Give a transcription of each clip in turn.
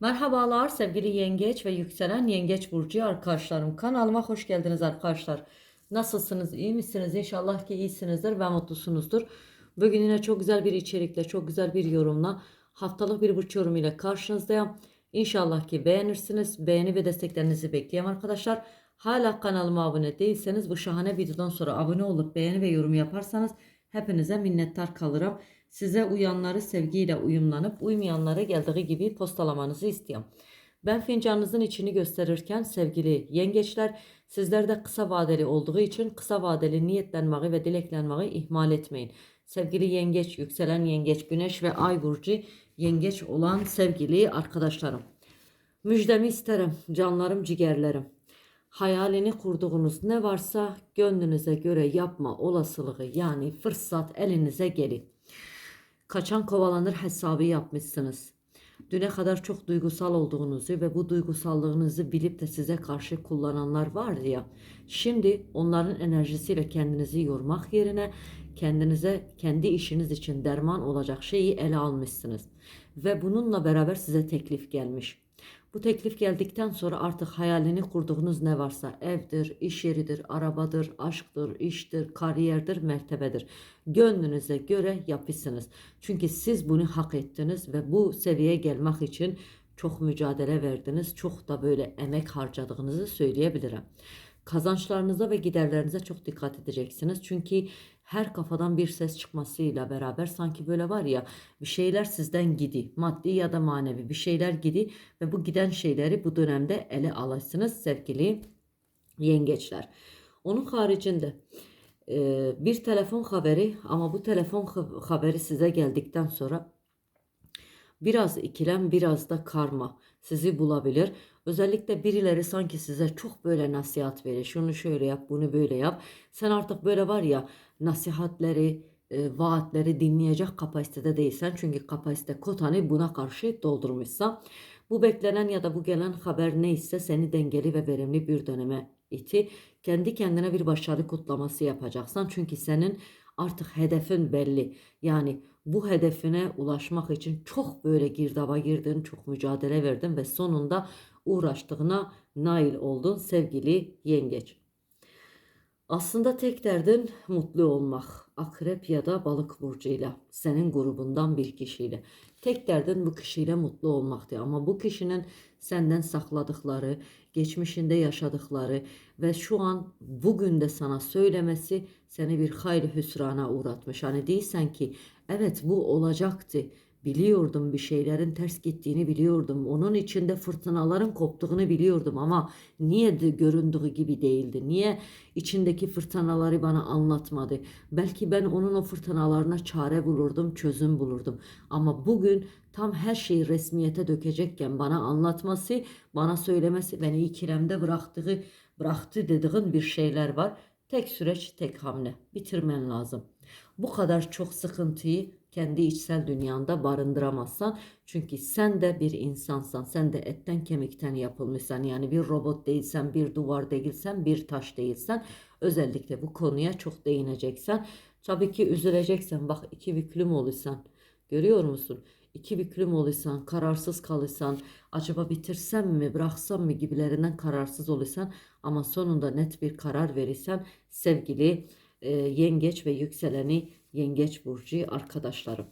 Merhabalar sevgili yengeç ve yükselen yengeç burcu arkadaşlarım. Kanalıma hoş geldiniz arkadaşlar. Nasılsınız? iyi misiniz? İnşallah ki iyisinizdir ve mutlusunuzdur. Bugün yine çok güzel bir içerikle, çok güzel bir yorumla, haftalık bir burç yorumu ile karşınızdayım. İnşallah ki beğenirsiniz. Beğeni ve desteklerinizi bekliyorum arkadaşlar. Hala kanalıma abone değilseniz bu şahane videodan sonra abone olup beğeni ve yorum yaparsanız hepinize minnettar kalırım. Size uyanları sevgiyle uyumlanıp uymayanlara geldiği gibi postalamanızı istiyorum. Ben fincanınızın içini gösterirken sevgili yengeçler sizler de kısa vadeli olduğu için kısa vadeli niyetlenmeyi ve dileklenmeyi ihmal etmeyin. Sevgili yengeç, yükselen yengeç, güneş ve ay burcu yengeç olan sevgili arkadaşlarım. Müjdemi isterim canlarım ciğerlerim. Hayalini kurduğunuz ne varsa gönlünüze göre yapma olasılığı yani fırsat elinize gelin. Kaçan kovalanır hesabı yapmışsınız. Düne kadar çok duygusal olduğunuzu ve bu duygusallığınızı bilip de size karşı kullananlar vardı ya. Şimdi onların enerjisiyle kendinizi yormak yerine kendinize kendi işiniz için derman olacak şeyi ele almışsınız. Ve bununla beraber size teklif gelmiş. Bu teklif geldikten sonra artık hayalini kurduğunuz ne varsa evdir, iş yeridir, arabadır, aşktır, iştir, kariyerdir, mertebedir. Gönlünüze göre yapısınız. Çünkü siz bunu hak ettiniz ve bu seviyeye gelmek için çok mücadele verdiniz. Çok da böyle emek harcadığınızı söyleyebilirim. Kazançlarınıza ve giderlerinize çok dikkat edeceksiniz. Çünkü her kafadan bir ses çıkmasıyla beraber sanki böyle var ya bir şeyler sizden gidi. Maddi ya da manevi bir şeyler gidi ve bu giden şeyleri bu dönemde ele alırsınız sevgili yengeçler. Onun haricinde bir telefon haberi ama bu telefon ha- haberi size geldikten sonra biraz ikilem biraz da karma sizi bulabilir. Özellikle birileri sanki size çok böyle nasihat verir. Şunu şöyle yap, bunu böyle yap. Sen artık böyle var ya nasihatleri, e, vaatleri dinleyecek kapasitede değilsen. Çünkü kapasite kotanı buna karşı doldurmuşsa. Bu beklenen ya da bu gelen haber neyse seni dengeli ve verimli bir döneme iti. Kendi kendine bir başarı kutlaması yapacaksan. Çünkü senin artık hedefin belli. Yani bu hedefine ulaşmak için çok böyle girdaba girdin, çok mücadele verdin ve sonunda uğraştığına nail oldun sevgili yengeç. Aslında tek derdin mutlu olmak. Akrep ya da balık burcuyla, senin grubundan bir kişiyle. Tek derdin bu kişiyle mutlu olmaktı. Ama bu kişinin senden sakladıkları, geçmişinde yaşadıkları ve şu an bugün de sana söylemesi seni bir hayli hüsrana uğratmış. Hani değilsen ki evet bu olacaktı. Biliyordum bir şeylerin ters gittiğini biliyordum. Onun içinde fırtınaların koptuğunu biliyordum ama niye de göründüğü gibi değildi? Niye içindeki fırtınaları bana anlatmadı? Belki ben onun o fırtınalarına çare bulurdum, çözüm bulurdum. Ama bugün tam her şeyi resmiyete dökecekken bana anlatması, bana söylemesi, beni ikilemde bıraktığı, bıraktı dediğin bir şeyler var. Tek süreç, tek hamle. Bitirmen lazım. Bu kadar çok sıkıntıyı kendi içsel dünyanda barındıramazsan çünkü sen de bir insansan sen de etten kemikten yapılmışsan yani bir robot değilsen bir duvar değilsen bir taş değilsen özellikle bu konuya çok değineceksen tabii ki üzüleceksen bak iki büklüm olursan görüyor musun? İki büklüm olursan kararsız kalırsan acaba bitirsem mi bıraksam mı gibilerinden kararsız olursan ama sonunda net bir karar verirsen sevgili e, yengeç ve yükseleni yengeç burcu arkadaşlarım.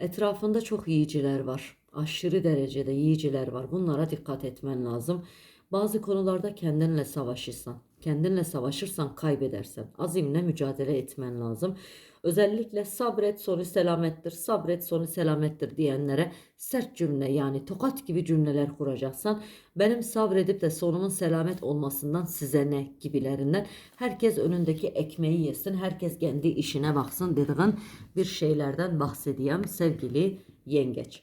Etrafında çok yiyiciler var. Aşırı derecede yiyiciler var. Bunlara dikkat etmen lazım. Bazı konularda kendinle savaşırsan, kendinle savaşırsan kaybedersen. Azimle mücadele etmen lazım. Özellikle sabret sonu selamettir, sabret sonu selamettir diyenlere sert cümle yani tokat gibi cümleler kuracaksan benim sabredip de sonumun selamet olmasından size ne gibilerinden herkes önündeki ekmeği yesin, herkes kendi işine baksın dediğin bir şeylerden bahsedeyim sevgili yengeç.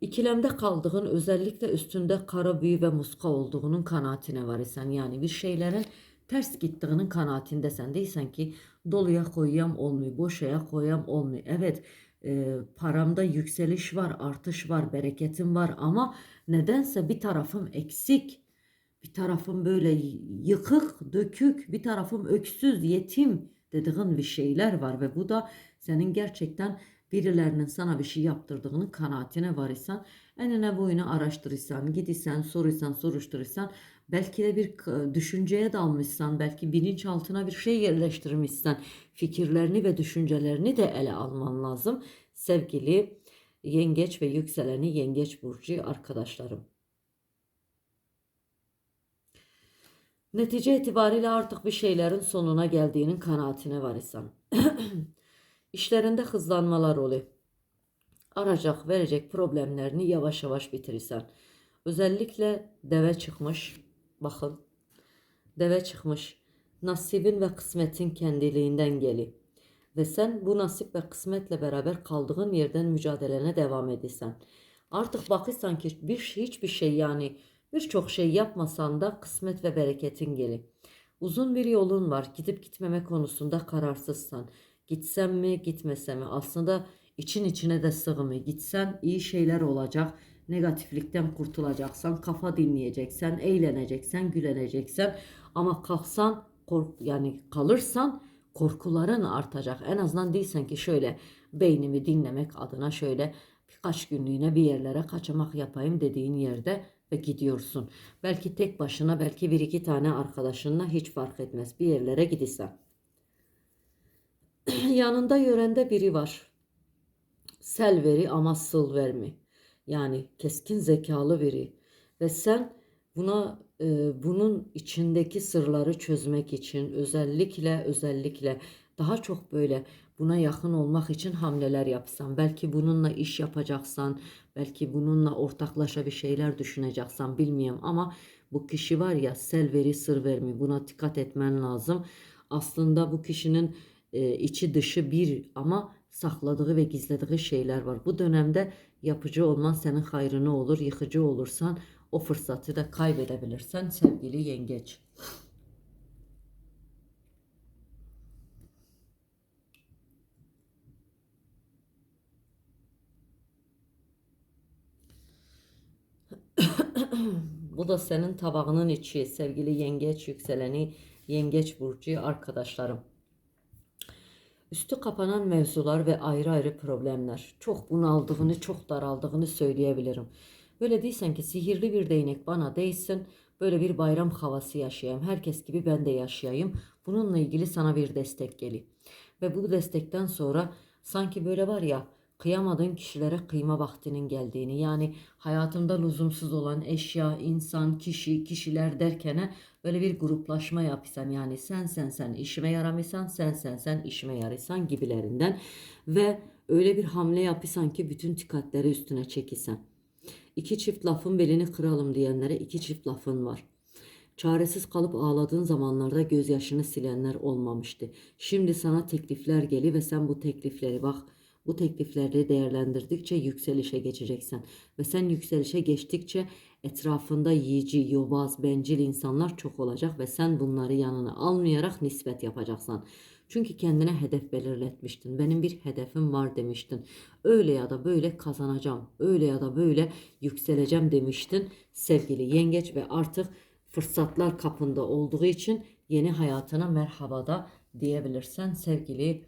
İkilemde kaldığın özellikle üstünde kara büyü ve muska olduğunun kanaatine var isen yani bir şeylerin ters gittiğinin kanaatindesen değilsen ki doluya koyuyam olmuyor, boşaya koyuyam olmuyor. Evet e, paramda yükseliş var, artış var, bereketim var ama nedense bir tarafım eksik. Bir tarafım böyle yıkık, dökük, bir tarafım öksüz, yetim dediğin bir şeyler var ve bu da senin gerçekten birilerinin sana bir şey yaptırdığının kanaatine var isen enine boyuna araştırırsan, gidirsen, sorursan, soruşturursan belki de bir düşünceye dalmışsan, belki bilinçaltına bir şey yerleştirmişsen fikirlerini ve düşüncelerini de ele alman lazım. Sevgili yengeç ve yükseleni yengeç burcu arkadaşlarım. Netice itibariyle artık bir şeylerin sonuna geldiğinin kanaatine var isen. İşlerinde hızlanmalar oluyor. Arayacak, verecek problemlerini yavaş yavaş bitirirsen. Özellikle deve çıkmış. Bakın. Deve çıkmış. Nasibin ve kısmetin kendiliğinden geli. Ve sen bu nasip ve kısmetle beraber kaldığın yerden mücadelene devam edirsen. Artık bakırsan ki bir şey, hiçbir şey yani birçok şey yapmasan da kısmet ve bereketin geli. Uzun bir yolun var. Gidip gitmeme konusunda kararsızsan. Gitsem mi, gitmesem mi? Aslında için içine de sığmıyor. Gitsen iyi şeyler olacak. Negatiflikten kurtulacaksan, kafa dinleyeceksen, eğleneceksen, güleneceksen. Ama kalksan, kork yani kalırsan korkuların artacak. En azından değilsen ki şöyle beynimi dinlemek adına şöyle birkaç günlüğüne bir yerlere kaçamak yapayım dediğin yerde ve gidiyorsun. Belki tek başına, belki bir iki tane arkadaşınla hiç fark etmez. Bir yerlere gidilsen. Yanında yörende biri var. Sel veri ama sıl vermi. Yani keskin zekalı biri. Ve sen buna e, bunun içindeki sırları çözmek için özellikle özellikle daha çok böyle buna yakın olmak için hamleler yapsan. Belki bununla iş yapacaksan, belki bununla ortaklaşa bir şeyler düşüneceksen bilmiyorum ama bu kişi var ya sel veri sır vermi buna dikkat etmen lazım. Aslında bu kişinin e, içi dışı bir ama sakladığı ve gizlediği şeyler var. Bu dönemde yapıcı olman senin hayrına olur. Yıkıcı olursan o fırsatı da kaybedebilirsen sevgili yengeç. Bu da senin tabağının içi sevgili yengeç yükseleni yengeç burcu arkadaşlarım. Üstü kapanan mevzular ve ayrı ayrı problemler. Çok bunaldığını, çok daraldığını söyleyebilirim. Böyle değilsen ki sihirli bir değnek bana değsin. Böyle bir bayram havası yaşayayım. Herkes gibi ben de yaşayayım. Bununla ilgili sana bir destek geli. Ve bu destekten sonra sanki böyle var ya kıyamadığın kişilere kıyma vaktinin geldiğini yani hayatımda lüzumsuz olan eşya, insan, kişi, kişiler derkene böyle bir gruplaşma yapsan yani sen sen sen işime yaramıyorsan sen sen sen işime yaraysan gibilerinden ve öyle bir hamle yapırsan ki bütün dikkatleri üstüne çekilsen. İki çift lafın belini kıralım diyenlere iki çift lafın var. Çaresiz kalıp ağladığın zamanlarda gözyaşını silenler olmamıştı. Şimdi sana teklifler geli ve sen bu teklifleri bak bu teklifleri değerlendirdikçe yükselişe geçeceksin. Ve sen yükselişe geçtikçe etrafında yiyici, yobaz, bencil insanlar çok olacak ve sen bunları yanına almayarak nispet yapacaksın. Çünkü kendine hedef belirletmiştin. Benim bir hedefim var demiştin. Öyle ya da böyle kazanacağım. Öyle ya da böyle yükseleceğim demiştin sevgili yengeç ve artık fırsatlar kapında olduğu için yeni hayatına merhaba da diyebilirsen sevgili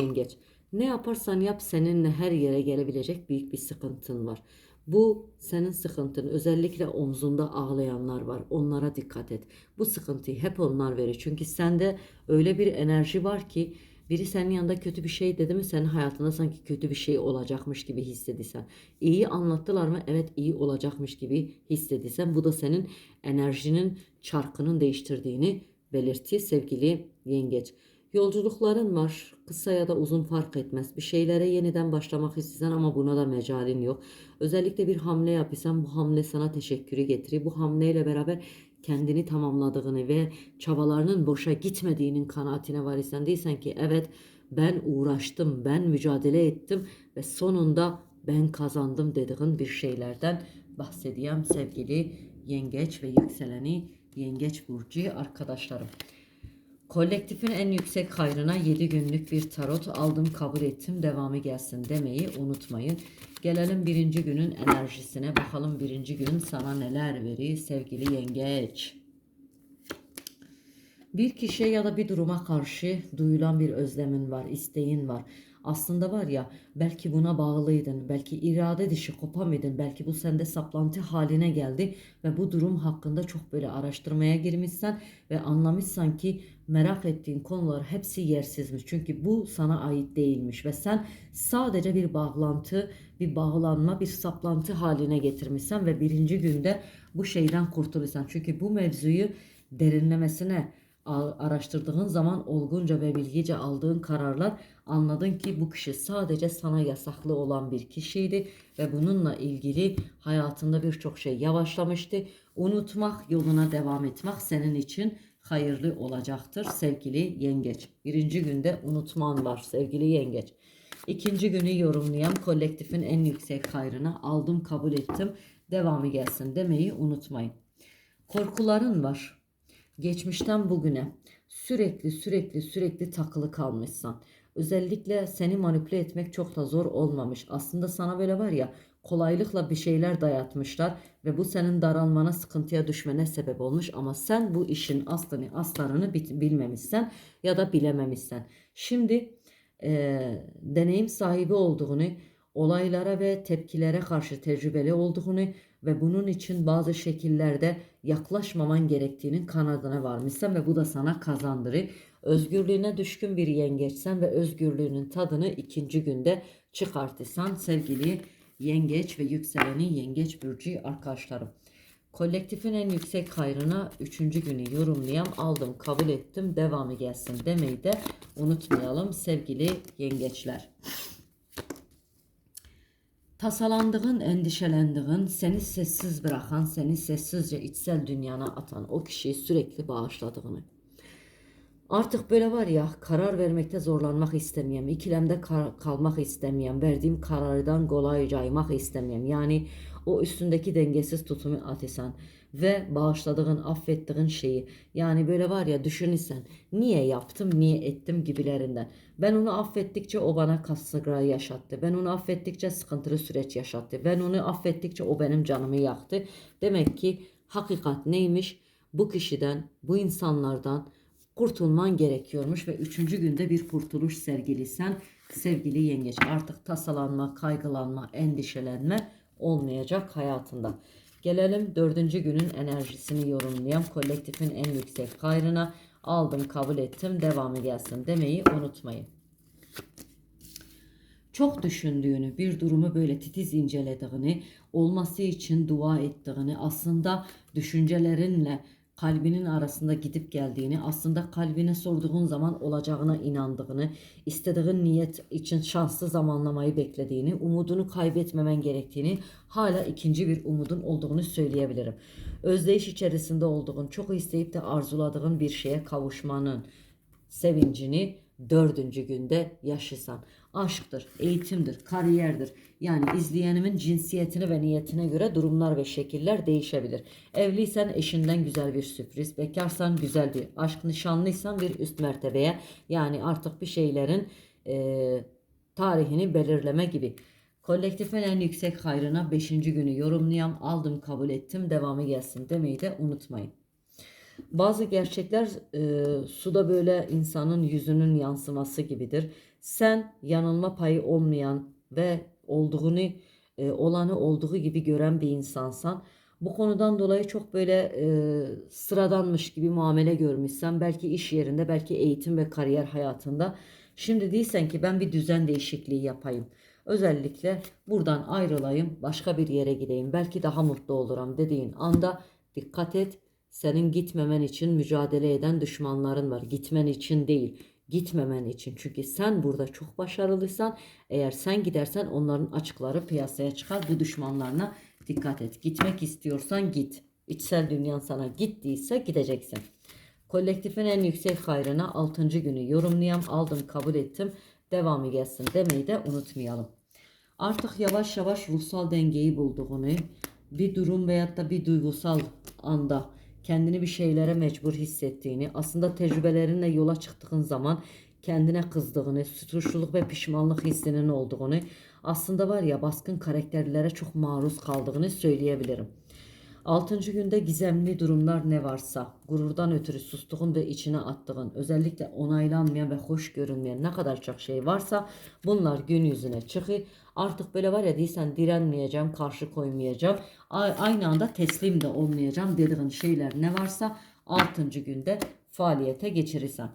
yengeç. Ne yaparsan yap seninle her yere gelebilecek büyük bir sıkıntın var. Bu senin sıkıntın. Özellikle omzunda ağlayanlar var. Onlara dikkat et. Bu sıkıntıyı hep onlar verir. Çünkü sende öyle bir enerji var ki biri senin yanında kötü bir şey dedi mi senin hayatında sanki kötü bir şey olacakmış gibi hissediysen. İyi anlattılar mı? Evet iyi olacakmış gibi hissediysen. Bu da senin enerjinin çarkının değiştirdiğini belirtiyor sevgili yengeç. Yolculukların var. Kısa ya da uzun fark etmez. Bir şeylere yeniden başlamak istiyorsan ama buna da mecalin yok. Özellikle bir hamle yapıyorsan bu hamle sana teşekkürü getirir. Bu hamleyle beraber kendini tamamladığını ve çabalarının boşa gitmediğinin kanaatine varırsan değilsen ki evet ben uğraştım, ben mücadele ettim ve sonunda ben kazandım dediğin bir şeylerden bahsedeyim sevgili yengeç ve yükseleni yengeç burcu arkadaşlarım. Kolektifin en yüksek hayrına 7 günlük bir tarot aldım kabul ettim devamı gelsin demeyi unutmayın. Gelelim birinci günün enerjisine bakalım birinci gün sana neler verir sevgili yengeç. Bir kişiye ya da bir duruma karşı duyulan bir özlemin var, isteğin var. Aslında var ya belki buna bağlıydın, belki irade dışı kopamedin, belki bu sende saplantı haline geldi ve bu durum hakkında çok böyle araştırmaya girmişsen ve anlamışsan ki merak ettiğin konular hepsi yersizmiş. Çünkü bu sana ait değilmiş ve sen sadece bir bağlantı, bir bağlanma, bir saplantı haline getirmişsen ve birinci günde bu şeyden kurtulursan. Çünkü bu mevzuyu derinlemesine araştırdığın zaman olgunca ve bilgice aldığın kararlar anladın ki bu kişi sadece sana yasaklı olan bir kişiydi ve bununla ilgili hayatında birçok şey yavaşlamıştı. Unutmak, yoluna devam etmek senin için hayırlı olacaktır sevgili yengeç. Birinci günde unutman var sevgili yengeç. İkinci günü yorumlayan kolektifin en yüksek hayrına aldım kabul ettim devamı gelsin demeyi unutmayın. Korkuların var. Geçmişten bugüne sürekli sürekli sürekli takılı kalmışsan. Özellikle seni manipüle etmek çok da zor olmamış. Aslında sana böyle var ya kolaylıkla bir şeyler dayatmışlar ve bu senin daralmana, sıkıntıya düşmene sebep olmuş ama sen bu işin aslını, aslarını bilmemişsen ya da bilememişsen. Şimdi eee, deneyim sahibi olduğunu, olaylara ve tepkilere karşı tecrübeli olduğunu ve bunun için bazı şekillerde yaklaşmaman gerektiğinin kanadına varmışsan ve bu da sana kazandırır. Özgürlüğüne düşkün bir yengeçsen ve özgürlüğünün tadını ikinci günde çıkartırsan sevgili yengeç ve yükseleni yengeç burcu arkadaşlarım. Kolektifin en yüksek hayrına üçüncü günü yorumlayan aldım kabul ettim devamı gelsin demeyi de unutmayalım sevgili yengeçler. Tasalandığın, endişelendiğin, seni sessiz bırakan, seni sessizce içsel dünyana atan o kişiyi sürekli bağışladığını. Artık böyle var ya karar vermekte zorlanmak istemiyorum. İkilemde kar- kalmak istemiyorum. Verdiğim karardan kolay caymak istemiyorum. Yani o üstündeki dengesiz tutumu atisan ve bağışladığın, affettiğin şeyi yani böyle var ya düşünürsen niye yaptım, niye ettim gibilerinden. Ben onu affettikçe o bana kasıgra yaşattı. Ben onu affettikçe sıkıntılı süreç yaşattı. Ben onu affettikçe o benim canımı yaktı. Demek ki hakikat neymiş? Bu kişiden, bu insanlardan kurtulman gerekiyormuş ve üçüncü günde bir kurtuluş sergilisen sevgili yengeç artık tasalanma, kaygılanma, endişelenme olmayacak hayatında. Gelelim dördüncü günün enerjisini yorumlayan kolektifin en yüksek hayrına aldım kabul ettim devamı gelsin demeyi unutmayın. Çok düşündüğünü, bir durumu böyle titiz incelediğini, olması için dua ettiğini, aslında düşüncelerinle kalbinin arasında gidip geldiğini, aslında kalbine sorduğun zaman olacağına inandığını, istediğin niyet için şanslı zamanlamayı beklediğini, umudunu kaybetmemen gerektiğini, hala ikinci bir umudun olduğunu söyleyebilirim. Özdeyiş içerisinde olduğun, çok isteyip de arzuladığın bir şeye kavuşmanın sevincini dördüncü günde yaşasan. Aşktır, eğitimdir, kariyerdir. Yani izleyenimin cinsiyetine ve niyetine göre durumlar ve şekiller değişebilir. Evliysen eşinden güzel bir sürpriz, bekarsan güzel bir aşk, nişanlıysan bir üst mertebeye yani artık bir şeylerin eee, tarihini belirleme gibi. Kolektifin en yüksek hayrına 5. günü yorumlayam, aldım kabul ettim, devamı gelsin demeyi de unutmayın. Bazı gerçekler e, suda böyle insanın yüzünün yansıması gibidir. Sen yanılma payı olmayan ve olduğunu e, olanı olduğu gibi gören bir insansan. Bu konudan dolayı çok böyle e, sıradanmış gibi muamele görmüşsen belki iş yerinde belki eğitim ve kariyer hayatında. Şimdi değilsen ki ben bir düzen değişikliği yapayım. Özellikle buradan ayrılayım başka bir yere gideyim belki daha mutlu olurum dediğin anda dikkat et senin gitmemen için mücadele eden düşmanların var. Gitmen için değil, gitmemen için. Çünkü sen burada çok başarılıysan, eğer sen gidersen onların açıkları piyasaya çıkar. Bu düşmanlarına dikkat et. Gitmek istiyorsan git. İçsel dünyan sana gittiyse gideceksin. Kolektifin en yüksek hayrına 6. günü yorumlayam, aldım, kabul ettim. Devamı gelsin demeyi de unutmayalım. Artık yavaş yavaş ruhsal dengeyi bulduğunu, bir durum veyahut da bir duygusal anda kendini bir şeylere mecbur hissettiğini, aslında tecrübelerinle yola çıktığın zaman kendine kızdığını, suçluluk ve pişmanlık hissinin olduğunu, aslında var ya baskın karakterlere çok maruz kaldığını söyleyebilirim. Altıncı günde gizemli durumlar ne varsa, gururdan ötürü sustuğun ve içine attığın, özellikle onaylanmayan ve hoş görünmeyen ne kadar çok şey varsa bunlar gün yüzüne çıkıyor. Artık böyle var ya değilsen direnmeyeceğim, karşı koymayacağım. Aynı anda teslim de olmayacağım dediğin şeyler ne varsa altıncı günde faaliyete geçirirsen.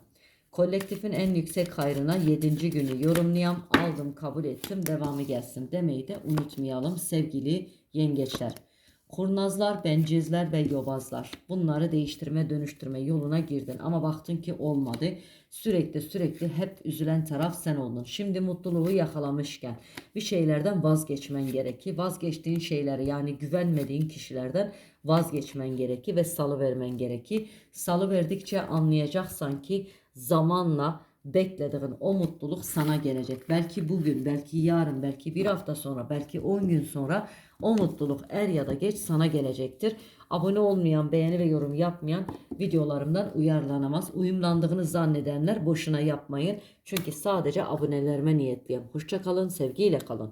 Kolektifin en yüksek hayrına 7. günü yorumlayam. Aldım, kabul ettim, devamı gelsin demeyi de unutmayalım sevgili yengeçler. Kurnazlar, bencizler ve yobazlar. Bunları değiştirme, dönüştürme yoluna girdin ama baktın ki olmadı. Sürekli sürekli hep üzülen taraf sen oldun. Şimdi mutluluğu yakalamışken bir şeylerden vazgeçmen gerekir. Vazgeçtiğin şeyleri yani güvenmediğin kişilerden vazgeçmen gerekir ve salı vermen gerekir. Salı verdikçe anlayacaksan ki zamanla beklediğin o mutluluk sana gelecek. Belki bugün, belki yarın, belki bir hafta sonra, belki 10 gün sonra o mutluluk er ya da geç sana gelecektir. Abone olmayan, beğeni ve yorum yapmayan videolarımdan uyarlanamaz. Uyumlandığını zannedenler boşuna yapmayın. Çünkü sadece abonelerime niyetliyim. Hoşça kalın, sevgiyle kalın.